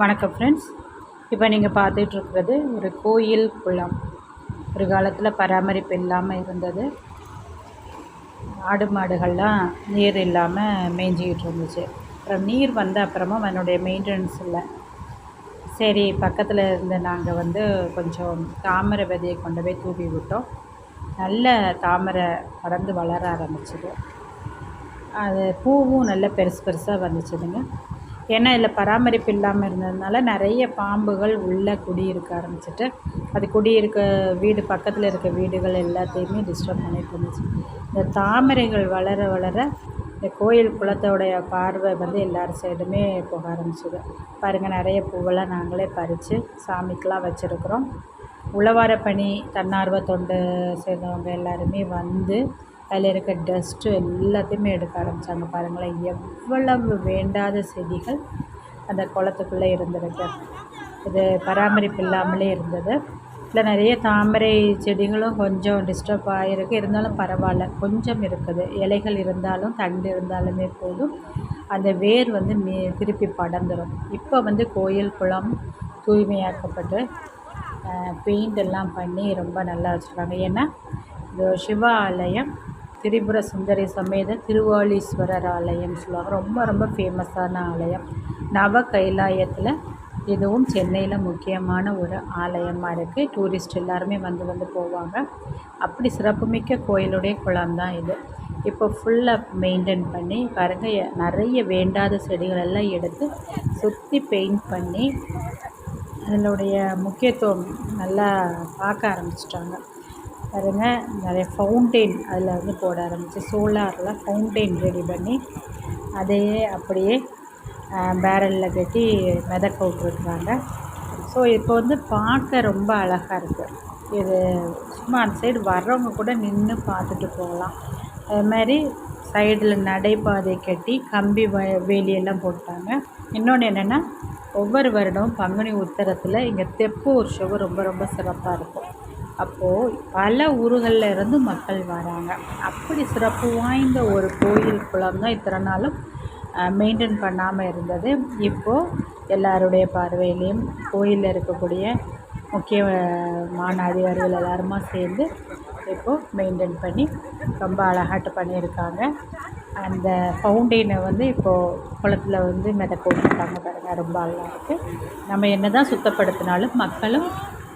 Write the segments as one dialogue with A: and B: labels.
A: வணக்கம் ஃப்ரெண்ட்ஸ் இப்போ நீங்கள் பார்த்துட்ருக்கிறது ஒரு கோயில் குளம். ஒரு காலத்தில் பராமரிப்பு இல்லாமல் இருந்தது. ஆடு மாடுகள்லாம் நீர் இல்லாமல் மேய்ஞ்சிக்கிட்டு இருந்துச்சு. அப்புறம் நீர் வந்த அப்புறமா அதனுடைய மெயின்டெனன்ஸ் இல்லை. சரி பக்கத்தில் இருந்த நாங்கள் வந்து கொஞ்சம் தாமரை விதையை கொண்டு போய் தூவி விட்டோம். நல்ல தாமரை வளர்ந்து வளர ஆரம்பிச்சிது. அது பூவும் நல்ல பெருசு பெருசாக வந்துச்சுதுங்க. ஏன்னா இதில் பராமரிப்பு இல்லாமல் இருந்ததுனால நிறைய பாம்புகள் உள்ளே குடியிருக்க ஆரம்பிச்சிட்டு அது குடியிருக்க வீடு பக்கத்தில் இருக்க வீடுகள் எல்லாத்தையுமே டிஸ்டர்ப் பண்ணிட்டு இருந்துச்சு. இந்த தாமரைகள் வளர வளர இந்த கோயில் குளத்தோடைய பார்வை வந்து எல்லார் சைடுமே போக ஆரம்பிச்சிது. பாருங்கள் நிறைய பூவெல்லாம் நாங்களே பறித்து சாமிக்கெலாம் வச்சுருக்குறோம். உழவார பணி தன்னார்வ தொண்டு சேர்ந்தவங்க எல்லாருமே வந்து அதில் இருக்க டஸ்ட்டு எல்லாத்தையுமே எடுக்க ஆரம்பித்தாங்க பாருங்களேன். எவ்வளவு வேண்டாத செடிகள் அந்த குளத்துக்குள்ளே இருந்திருக்கு. இது பராமரிப்பு இல்லாமலே இருந்தது. இதில் நிறைய தாமரை செடிகளும் கொஞ்சம் டிஸ்டர்ப் ஆகிருக்கு இருந்தாலும் பரவாயில்ல கொஞ்சம் இருக்குது. இலைகள் இருந்தாலும் தண்டு இருந்தாலுமே போதும். அந்த வேர் வந்து மே திருப்பி படர்ந்துடும் இப்போ வந்து கோயில் குளம் தூய்மையாக்கப்பட்டு பெயிண்ட் எல்லாம் பண்ணி ரொம்ப நல்லா வச்சுருக்காங்க. ஏன்னா இது சிவ ஆலயம் திரிபுர சுந்தரி சமேத திருவாலீஸ்வரர் ஆலயம்னு சொல்லுவாங்க. ரொம்ப ரொம்ப ஃபேமஸான ஆலயம். நவ கைலாயத்தில் இதுவும் சென்னையில் முக்கியமான ஒரு ஆலயமாக இருக்குது டூரிஸ்ட் எல்லாருமே வந்து வந்து போவாங்க. அப்படி சிறப்புமிக்க கோயிலுடைய குளம் தான் இது. இப்போ ஃபுல்லாக மெயின்டைன் பண்ணி பாருங்கள் நிறைய வேண்டாத செடிகள் எல்லாம் எடுத்து சுற்றி பெயிண்ட் பண்ணி அதனுடைய முக்கியத்துவம் நல்லா பார்க்க ஆரம்பிச்சிட்டாங்க. பாருங்க நிறைய ஃபவுண்டெயின் அதில் வந்து போட ஆரம்பிச்சு சோலாரில் ஃபவுண்டெயின் ரெடி பண்ணி அதையே அப்படியே பேரலில் கட்டி மிதக்க விட்ருக்குறாங்க ஸோ இப்போ வந்து பார்க்க ரொம்ப அழகாக இருக்குது இது சும்மா அந்த சைடு வர்றவங்க கூட நின்று பார்த்துட்டு போகலாம். அதுமாதிரி சைடில் நடைபாதை கட்டி கம்பி வ வேலியெல்லாம் போட்டாங்க. இன்னொன்று என்னென்னா ஒவ்வொரு வருடமும் பங்குனி உத்தரத்தில் இங்கே தெப்பு உற்சவம் ரொம்ப ரொம்ப சிறப்பாக இருக்கும். அப்போது பல ஊர்களில் இருந்து மக்கள் வராங்க. அப்படி சிறப்பு வாய்ந்த ஒரு கோயில் குளம் தான் இத்தனை நாளும் மெயின்டைன் பண்ணாமல் இருந்தது. இப்போது எல்லாருடைய பார்வையிலையும் கோயிலில் இருக்கக்கூடிய முக்கியமான அதிகாரிகள் எல்லாருமா சேர்ந்து இப்போது மெயின்டைன் பண்ணி ரொம்ப அழகாட்டு பண்ணியிருக்காங்க. அந்த ஃபவுண்டெயினை வந்து இப்போது குளத்தில் வந்து மிதக்க விட்டுருக்காங்க பாருங்கள் ரொம்ப அழகாக இருக்குது நம்ம என்ன தான் சுத்தப்படுத்தினாலும் மக்களும்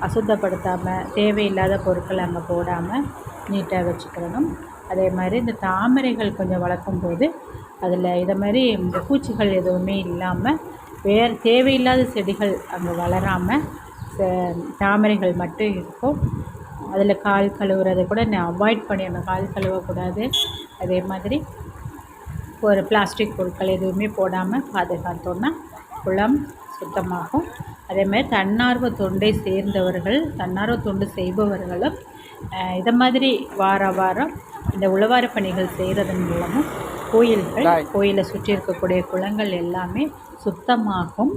A: அசுத்தப்படுத்தாமல் தேவையில்லாத பொருட்களை அங்கே போடாமல் நீட்டாக வச்சுக்கிறணும். அதே மாதிரி இந்த தாமரைகள் கொஞ்சம் வளர்க்கும் போது அதில் இதை மாதிரி இந்த பூச்சிகள் எதுவுமே இல்லாமல் வேறு தேவையில்லாத செடிகள் அங்கே வளராமல் தாமரைகள் மட்டும் இருக்கும். அதில் கால் கழுவுறதை கூட நான் அவாய்ட் பண்ணிடணும் கால் கழுவக்கூடாது. அதே மாதிரி ஒரு பிளாஸ்டிக் பொருட்கள் எதுவுமே போடாமல் பாதுகாத்தோன்னா குளம் சுத்தமாகும். அதேமாதிரி தன்னார்வ தொண்டை சேர்ந்தவர்கள் தன்னார்வ தொண்டு செய்பவர்களும் இதை மாதிரி வார வாரம் இந்த உழவார பணிகள் செய்கிறதன் மூலமும் கோயில்கள் கோயிலை சுற்றி இருக்கக்கூடிய குளங்கள் எல்லாமே சுத்தமாகும்.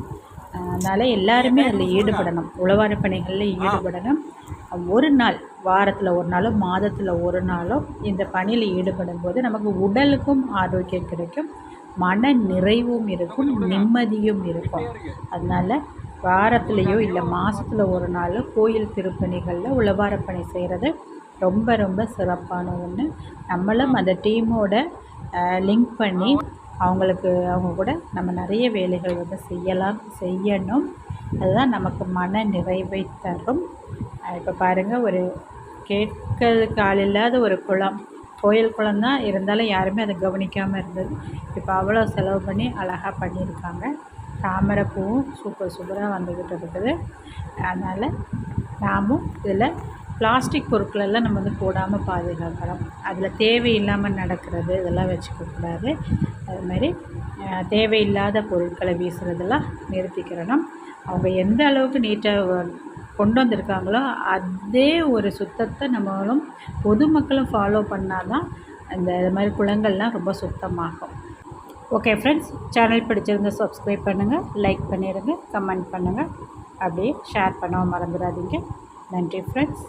A: அதனால் எல்லாருமே அதில் ஈடுபடணும். உழவார பணிகளில் ஈடுபடணும். ஒரு நாள் வாரத்தில் ஒரு நாளும் மாதத்தில் ஒரு நாளும் இந்த பணியில் ஈடுபடும் போது நமக்கு உடலுக்கும் ஆரோக்கியம் கிடைக்கும். மன நிறைவும் இருக்கும் நிம்மதியும் இருக்கும். அதனால் வாரத்துலேயோ இல்லை மாதத்துல ஒரு நாள் கோயில் திருப்பணிகளில் உழவார பணி செய்கிறது ரொம்ப ரொம்ப சிறப்பான ஒன்று நம்மளும் அந்த டீமோட லிங்க் பண்ணி அவங்களுக்கு அவங்க கூட நம்ம நிறைய வேலைகள் வந்து செய்யலாம் செய்யணும். அதுதான் நமக்கு மன நிறைவை தரும். இப்போ பாருங்கள் ஒரு கேட்கறதுக்கு ஆள் இல்லாத ஒரு குளம். கோயில் குளம் தான் இருந்தாலும் யாருமே அதை கவனிக்காமல் இருந்தது. இப்போ அவ்வளோ செலவு பண்ணி அழகாக பண்ணியிருக்காங்க. தாமரை பூவும் சூப்பர் சூப்பராக வந்துக்கிட்டு இருக்குது. அதனால் நாமும் இதில் பிளாஸ்டிக் பொருட்களெல்லாம் நம்ம வந்து போடாமல் பாதுகாக்கிறோம் அதில் தேவையில்லாமல் நடக்கிறது இதெல்லாம் வச்சுக்கக்கூடாது அதுமாதிரி தேவையில்லாத பொருட்களை வீசுகிறதெல்லாம் நிறுத்திக்கிறணும். அவங்க எந்த அளவுக்கு நீட்டாக கொண்டு வந்திருக்காங்களோ அதே ஒரு சுத்தத்தை நம்மளும் பொதுமக்களும் ஃபாலோ பண்ணால் தான் அந்த இது மாதிரி குளங்கள்லாம் ரொம்ப சுத்தமாகும். ஓகே ஃப்ரெண்ட்ஸ் சேனல் பிடிச்சிருந்து சப்ஸ்கிரைப் பண்ணுங்கள் லைக் பண்ணிடுங்க கமெண்ட் பண்ணுங்கள் அப்படியே ஷேர் பண்ணவும் மறந்துடாதீங்க. நன்றி ஃப்ரெண்ட்ஸ்